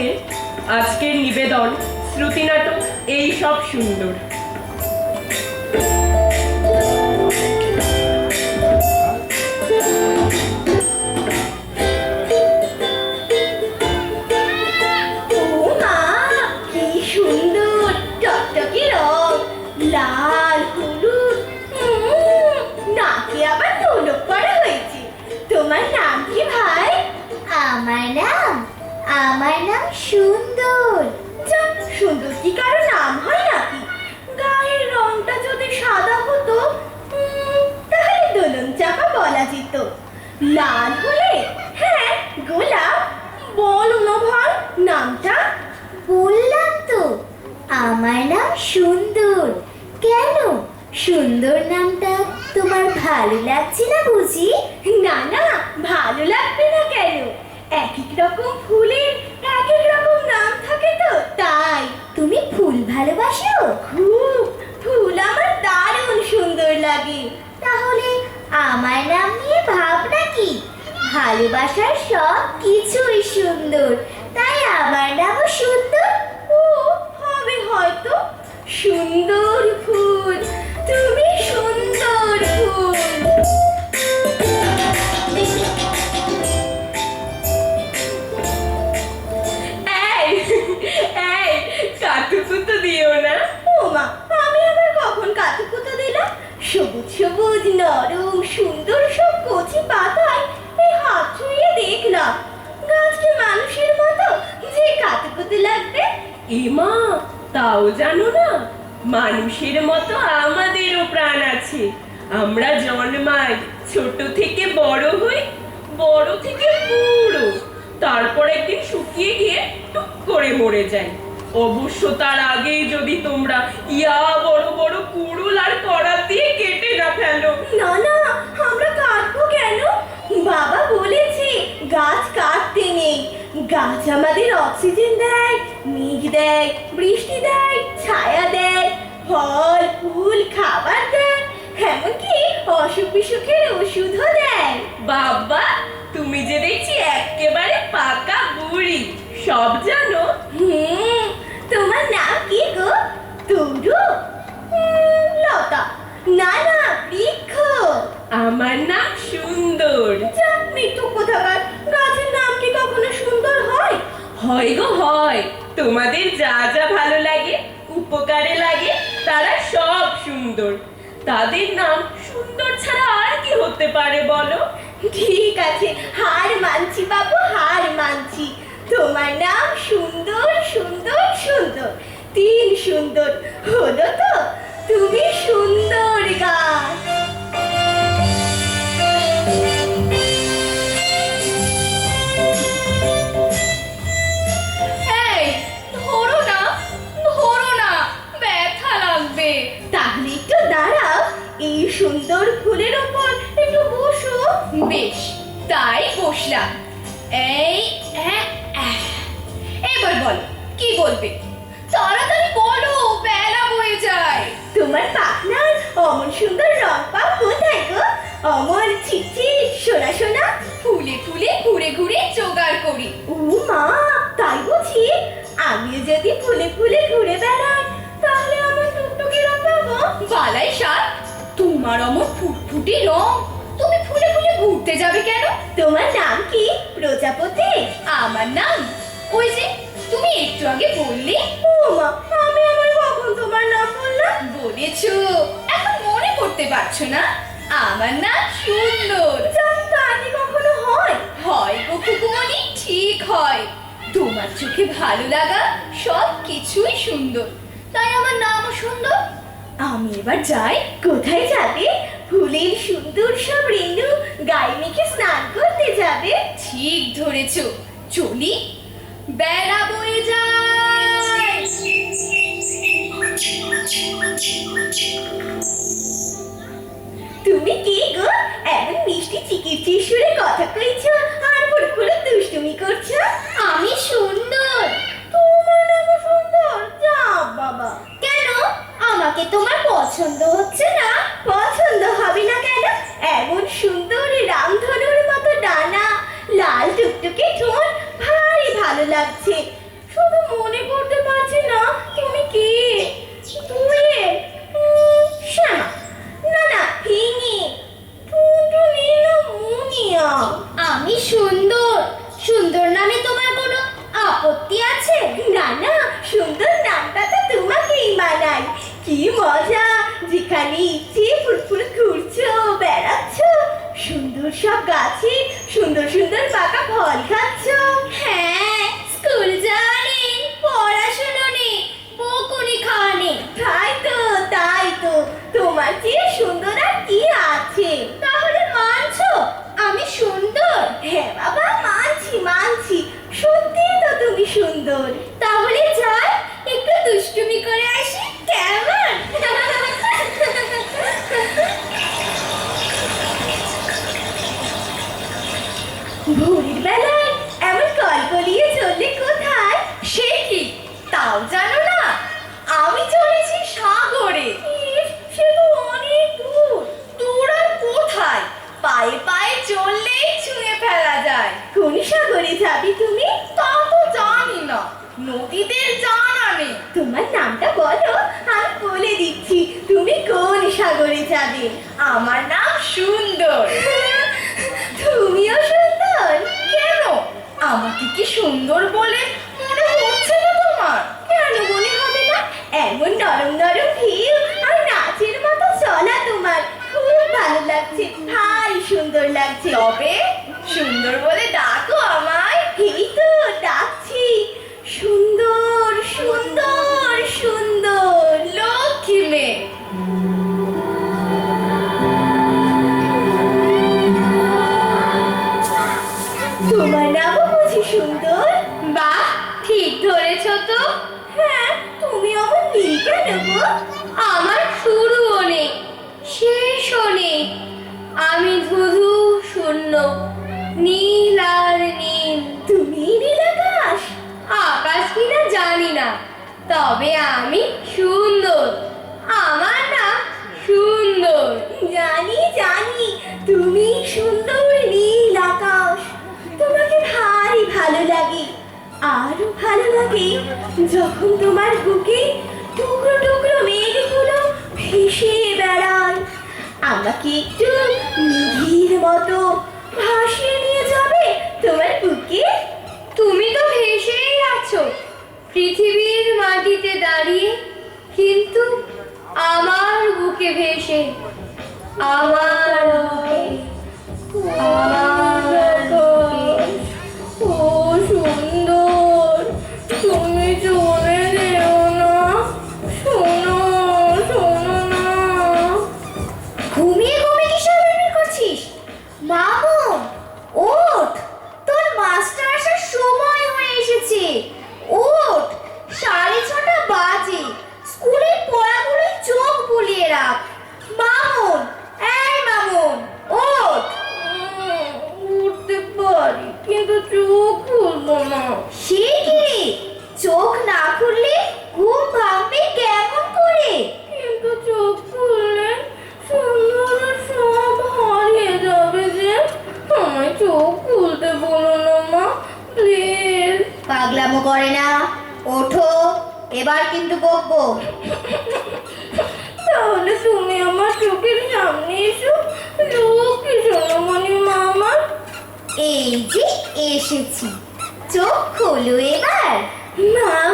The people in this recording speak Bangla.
দিগন্তে আজকের নিবেদন শ্রুতিনাটক এই সব সুন্দর। আমার নাম সুন্দর। সুন্দর কি কারও নাম হয় নাকি? গায়ের রংটা যদি সাদা হতো তাহলে দোলন চাপা বলা যেত। লাল হলে হ্যাঁ গোলাপ বলো না ভাই নামটা? বললাম তো আমার নাম সুন্দর। কেন? সুন্দর নামটা তোমার ভালো লাগছে না বুঝি? না না ভালো লাগবে না কেন? এক এক রকম ফুলের ভালোবাসো? খুব। ফুল আমার দারুণ সুন্দর লাগে। তাহলে আমার নাম নিয়ে ভাবনা কি? ভালোবাসার সব কিছুই সুন্দর। তাই আমার নামও সুন্দর? ও, হবে হয়তো। সুন্দর ফুল। তুমি নরম, সুন্দর সব কচি পাতায় এই হাত ছুঁয়ে দেখলাম। মানুষের মতো যে লাগবে। তাও জানো না, মানুষের মতো আমাদেরও প্রাণ আছে। আমরা জন্মাই ছোট থেকে বড় হই, বড় থেকে বুড়ো। তারপর একদিন শুকিয়ে গিয়ে টুক করে মরে যাই। অবশ্য তার আগেই যদি তোমরা ইয়া বড় বড় কুড়ুল আর করাত দিয়ে কেটে না ফেলো না না আমরা কাটবো কেন বাবা বলেছে গাছ কাটতে নেই। গাছ আমাদের অক্সিজেন দেয়, মেঘ দেয়, বৃষ্টি দেয়, ছায়া দেয়, ফল, ফুল, খাবার দেয়, এমনকি অসুখ বিসুখের ওষুধও দেয়। বাবা, তুমি যে দেখছি একেবারে পাকা বুড়ি, সব জানো হুম তোমার নাম কি গো তরু হুম, লতা না না বৃক্ষ আমার নাম সুন্দর যা মৃত্যু কোথাকার গাছের নাম কি কখনো সুন্দর হয় হয় গো, হয়। তোমাদের যা যা ভালো লাগে, উপকারে লাগে, তারা সব সুন্দর। তাদের নাম সুন্দর ছাড়া আর কি হতে পারে বলো? ঠিক আছে, হার মানছি বাবু, হার মানছি। তোমার নাম সুন্দর সুন্দর সুন্দর। তিন সুন্দর, হলো তো এই সুন্দর ফুলের ওপর একটু বসো। বেশ, তাই বসলাম। এই এ। এবার বলো, কি বলবে? তাড়াতাড়ি বলো, বেলা হয়ে যায়। তোমার পাখনার অমন সুন্দর রং পাও কোথায় গো? অমন চিকচিক সোনা সোনা। ফুলে ফুলে ঘুরে ঘুরে জোগাড় করি। ও মা, তাই বুঝি? আমিও যদি ফুলে ফুলে ঘুরে বেড়াই, তাহলে আমার টুকটুকি রং পাবো? বালাই সাত তোমার অমন ফুটফুটি রং। তুমি ফুলে ফুলে ঘুরতে যাবে কেন? তোমার নাম কি? প্রজাপতি। আমার নাম। ওই যে তুমি একটু আগে বললে। ও মা আমি আমার কখন তোমার নাম বললাম? বলেছ। এখন মনে করতে পারছ না? আমার নাম সুন্দর। জানি কখনো হয়? হয় গো খুকুমনি ঠিক হয়। তোমার চোখে ভালো লাগা সব কিছুই সুন্দর। তাই আমার নামও সুন্দর আমি এবার যাই। কোথায় যাবে? ফুলের সুন্দর সব রেণু গায়ে মেখে স্নান করতে যাবে। ঠিক ধরেছো। চলি। বেলা বয়ে যায়। তুমি কি গো? এমন মিষ্টি চিকির সুরে কথা কইছো আর পুরো দুষ্টুমি করছ? আমি সুন্দর আমাকে তোমার পছন্দ হচ্ছে না, পছন্দ হবে না কেন? এমন সুন্দর রামধনুর মতো ডানা, লাল টুকটুকে ঠোঁট, ভারী ভালো লাগছে। সব গাছে সুন্দর সুন্দর পাকা ফল খাচ্ছ। যাবে আমার নাম সুন্দর। তুমিও সুন্দর? কেন? আমাকে কি সুন্দর বলে মনে হচ্ছে না তোমার? কেন মনে হবে না? এমন নরম নরম ভিউ আর নাচের মতো চলা তোমার। খুব ভালো লাগছে। ভারী সুন্দর লাগছে। তবে সুন্দর বলে ডাকো গো আমার শুরুও নেই, শেষও নেই। আমি ধুধু শূন্য, নীল আর নীল। তুমি নীল আকাশ আকাশ কিনা জানি না। তবে আমি সুন্দর, আমার নাম সুন্দর। জানি জানি, তুমি সুন্দর নীল আকাশ তোমাকে ভারী ভালো লাগে, আরও ভালো লাগে যখন তোমার বুকে টুকরো টুকরো মেঘগুলো ভেসে বেড়ায়। আমাকে একটু নিধির মতো ভাসিয়ে নিয়ে যাবে তোমার বুকে? তুমি তো ভেসেই আছো। পৃথিবীর মাটিতে দাঁড়িয়ে কিন্তু আমার বুকে ভেসে। আমার চোখ খুলবো না সে কি রে চোখ না খুললে ঘুম ভাঙবে কেমন করে? কিন্তু চোখ খুললে সুন্দর সব হারিয়ে যাবে যে আমায় চোখ খুলতে বলো না মা প্লিজ পাগলামো করে না। ওঠো এবার কিন্তু বকবো। তাহলে তুমি আমার চোখের সামনে এসো। লক্ষ্মী সোনামণি মা আমার এই যে এসেছি। চোখ খোলো এবার। মামনি